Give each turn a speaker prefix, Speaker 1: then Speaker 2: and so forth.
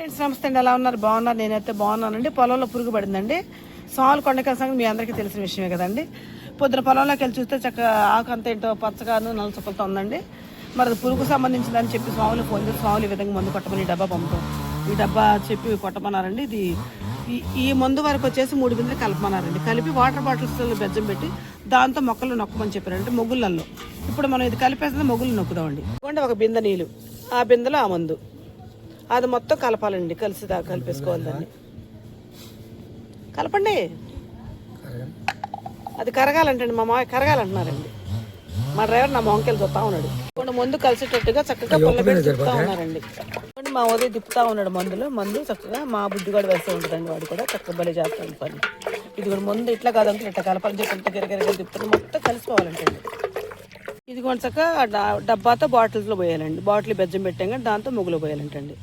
Speaker 1: Friends నమస్తే అండి ఎలా ఉన్నారు బాగున్నారు నేనైతే బాగున్నానండి. పొలంలో పురుగు పడిందండి. సాల్ కొండకాల సంగతి మీ అందరికీ తెలిసిన విషయమే కదండి. పొద్దున పొలంలోకి వెళ్ళి చూస్తే చక్క ఆకు అంత ఏంటో పచ్చగాను నల్ల ఉందండి. మరి పురుగు సంబంధించిందని చెప్పి స్వాములు ఫోన్ చేసి స్వాములు ఈ విధంగా మందు కొట్టమని ఈ డబ్బా పంపుతాం. ఈ డబ్బా చెప్పి కొట్టమన్నారండి. ఇది ఈ- మందు వరకు వచ్చేసి మూడు బిందెలు కలపమన్నారండి. కలిపి వాటర్ బాటిల్స్ బెజ్జం పెట్టి దాంతో మొక్కలు నొక్కమని చెప్పారంటే మొగ్గులలో ఇప్పుడు మనం ఇది కలిపేస్తే మొగ్గులు నొక్కుదామండి. ఒక బిందె నీళ్ళు. ఆ బిందెలో ఆ మందు. అది మొత్తం కలపాలండి కలిసి దా కలిపేసుకోవాలి దాన్ని. కలపండి. అది కరగాలంటండి మా మాయ కరగాలంటున్నారండి. మా డ్రైవర్ నా మొహంకెళ్ళి చూస్తా ఉన్నాడు. కొన్ని ముందు కలిసేటట్టుగా చక్కగా పుల్లబెట్టి తిప్పుతా ఉన్నారండి. మా ఉదయం తిప్పుతా ఉన్నాడు మందులు మందు చక్కగా మా బుద్ధి కూడా వేస్తూ ఉంటుందండి వాడు కూడా చక్కగా బలి చేస్తాడు పని ఇది కూడా ముందు ఇట్లా కాదంటే ఇట్లా కలపాలని చెప్పి ఇంత గిరగిరగా తిప్పుతుంది మొత్తం కలిసిపోవాలంటండి. ఇది కొంచక డ- డబ్బాతో బాటిల్స్లో పోయాలండి. బాటిల్ బెజ్జం పెట్టాం కానీ దాంతో ముగ్గులో పోయాలంటండి.